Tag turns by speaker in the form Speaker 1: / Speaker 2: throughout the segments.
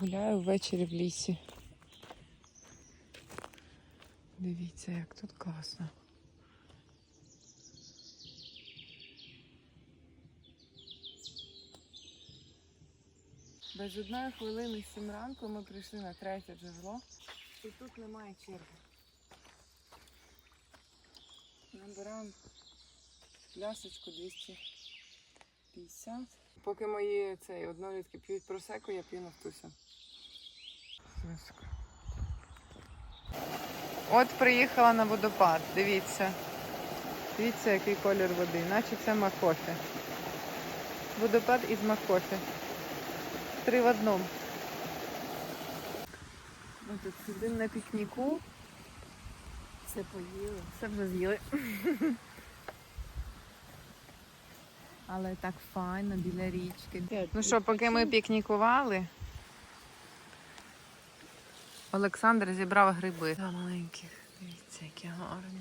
Speaker 1: Гуляю ввечері в лісі. Дивіться, як тут класно. Без одної хвилини сім ранку ми прийшли на третє джерело. І тут немає черги. Набираємо пляшечку 250. Поки мої цей однолітки п'ють просеку, я п'ю нафтуся. От приїхала на водопад, дивіться. Дивіться, який колір води, наче це макофі. Водопад із макофі. Три в одному. Ми тут сидимо на пікніку.
Speaker 2: Це поїли.
Speaker 1: Все вже з'їли. Але так файно біля річки. Ну що, поки ми пікнікували, Олександр зібрав гриби. Два маленьких. Дивіться, які гарні.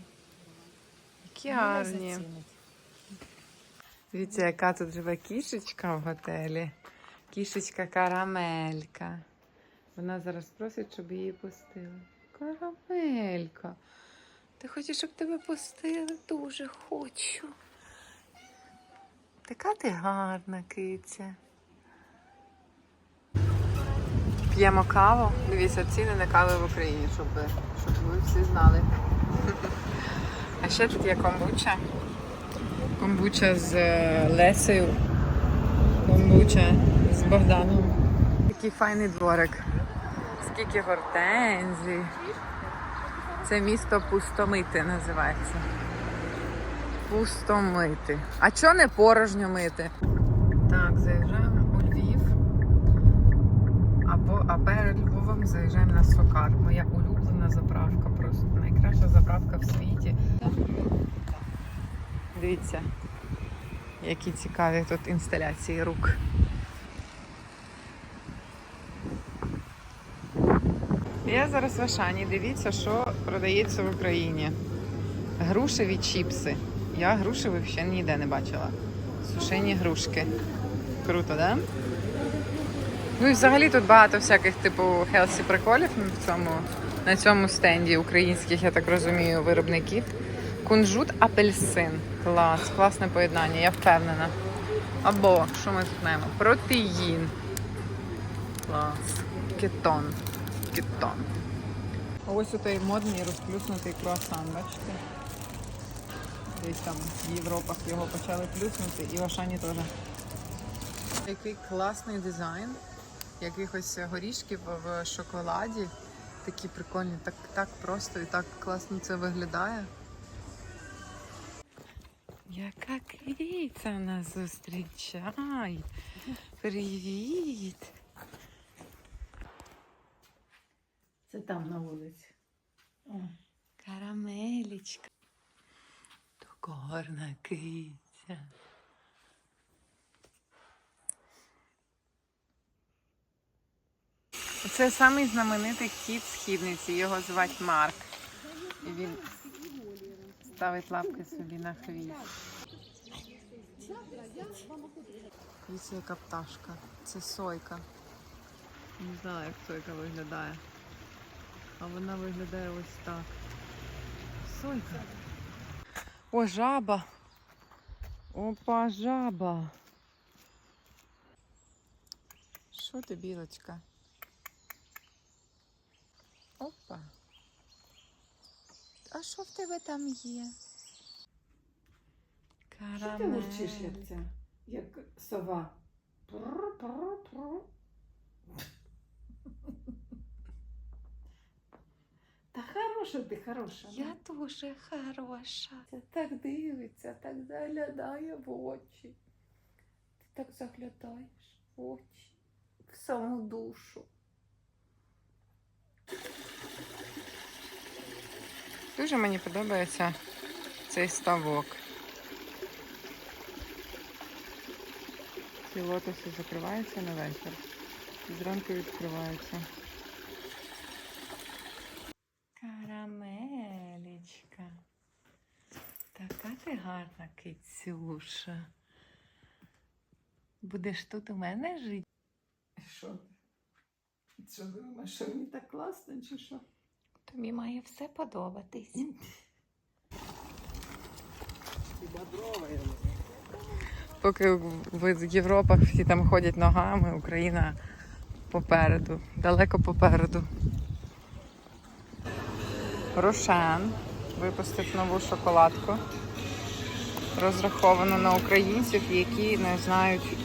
Speaker 1: Які гарні. Дивіться, яка тут живе кішечка в готелі. Кішечка карамелька. Вона зараз просить, щоб її пустили. Карамелька. Ти хочеш, щоб тебе пустили? Дуже хочу. Така ти гарна киця. П'ємо каву. Дивіться, ціни на кави в Україні, щоб, ви- щоб ви всі знали. А ще тут є комбуча. Комбуча з е, Лесею. Комбуча з Богданом. Такий файний дворик. Скільки гортензій. Це місто Пустомити називається. Пустомити. А чого не порожньо мити? Так, заїжджаємо у Львів. Або, а перед Львовом заїжджаємо на Сокар. Моя улюблена заправка, просто найкраща заправка в світі. Дивіться, які цікаві тут інсталяції рук. Я зараз в Ашані. Дивіться, що продається в Україні. Грушеві чіпси. Я грушевих ще ніде не бачила. Сушені грушки. Круто, да? Ну і взагалі тут багато всяких типу хелсі приколів на цьому, на цьому стенді українських, я так розумію, виробників. Кунжут апельсин. Клас, класне поєднання, я впевнена. Або, що ми тут маємо? Протеїн. Клас. Кетон. Кетон. Ось отой модний розплюснутий круасан, бачите? Десь там в Європах його почали плюснути і в Ашані теж. Який класний дизайн. Якихось горішків в шоколаді. Такі прикольні, так, так просто і так класно це виглядає. Яка киця нас зустрічає. Привіт!
Speaker 2: Це там на вулиці. О,
Speaker 1: Карамелечка. Така гарна киця. Це самий знаменитий кіт східниці. Його звати Марк. І він ставить лапки собі на хвіст. Дивіться, яка пташка. Це сойка. Не знаю, як сойка виглядає. А вона виглядає ось так. Сойка. О, жаба. Опа, жаба. Що ти, білочка? Опа. А що в тебе там є?
Speaker 2: Що ти мовчиш, як ця? Як сова. Пр-пр-пр. Та хороша ти, хороша.
Speaker 1: Я дуже хороша.
Speaker 2: Це так дивиться, так заглядає в очі. Ти так заглядаєш в очі, в саму душу.
Speaker 1: Дуже мені подобається цей ставок. Ці лотоси закриваються на вечір. Зранку відкриваються. Карамелечка. Така ти гарна кицюша. Будеш тут у мене жити?
Speaker 2: Що? Що думаєш, що мені так класно, чи що? Тобі має все подобатись.
Speaker 1: Поки в Європах всі там ходять ногами, Україна попереду, далеко попереду. Рошен випустив нову шоколадку, розраховану на українців, які не знають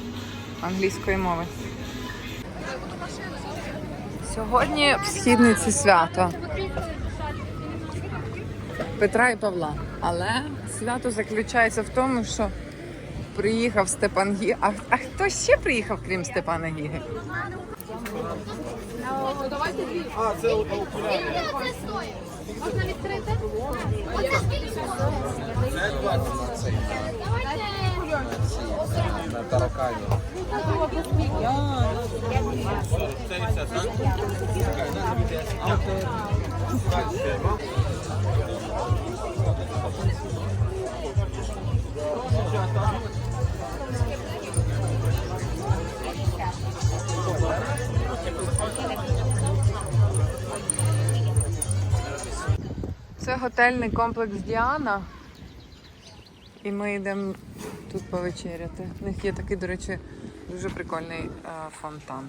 Speaker 1: англійської мови. Сьогодні в східниці свято Петра і Павла. Але свято заключається в тому, що приїхав Степан Гі. А, а хто ще приїхав, крім Степана Гіги?
Speaker 3: Це. Можна відкрити? Оце? Це 20 Давайте.
Speaker 1: Це готельний комплекс Діана. І ми йдемо тут повечеряти. У них є такий, до речі, дуже прикольний е, фонтан.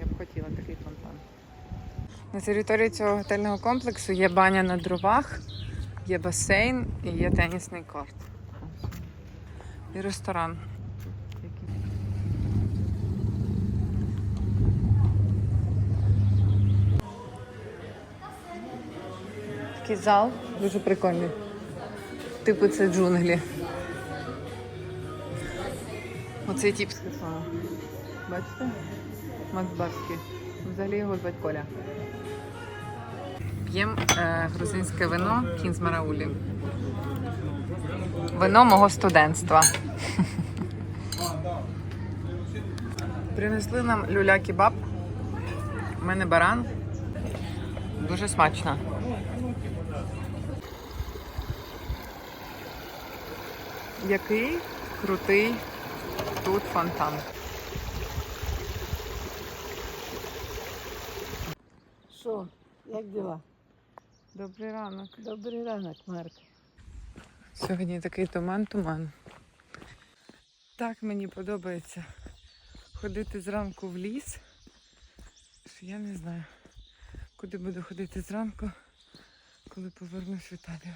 Speaker 1: Я б хотіла такий фонтан. На території цього готельного комплексу є баня на дровах, є басейн і є тенісний корт. І ресторан. Такий зал дуже прикольний. Типу це джунглі. Оцей тип сказала. Бачите? Макс Барський. Взагалі його звати Коля. П'ємо е, грузинське вино кінь Мараулі. Вино мого студентства. Принесли нам люля-кебаб. У мене баран. Дуже смачно. Який крутий тут фонтан.
Speaker 2: Що, як діла?
Speaker 1: Добрий ранок.
Speaker 2: Добрий ранок, Марк.
Speaker 1: Сьогодні такий туман-туман. Так мені подобається ходити зранку в ліс. що Я не знаю, куди буду ходити зранку, коли повернусь в Італію.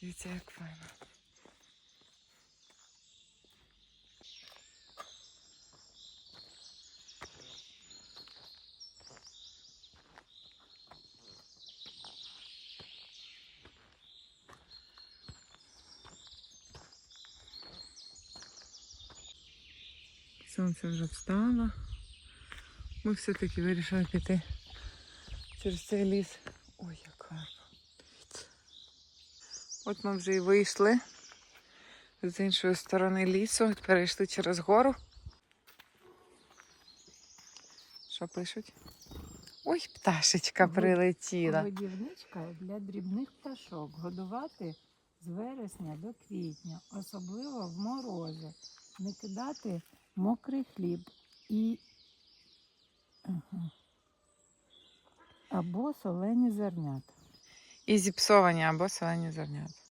Speaker 1: Дивіться, як файно. Сонце вже встало. Ми все-таки вирішили піти через цей ліс. Ой, як гарно. Дивіться. От ми вже і вийшли з іншої сторони лісу, перейшли через гору. Що пишуть? Ой, пташечка прилетіла.
Speaker 2: Годівничка для дрібних пташок. Годувати з вересня до квітня, особливо в морози. Не кидати мокрий хліб і або солені зернята.
Speaker 1: І зіпсовані або солені зернята.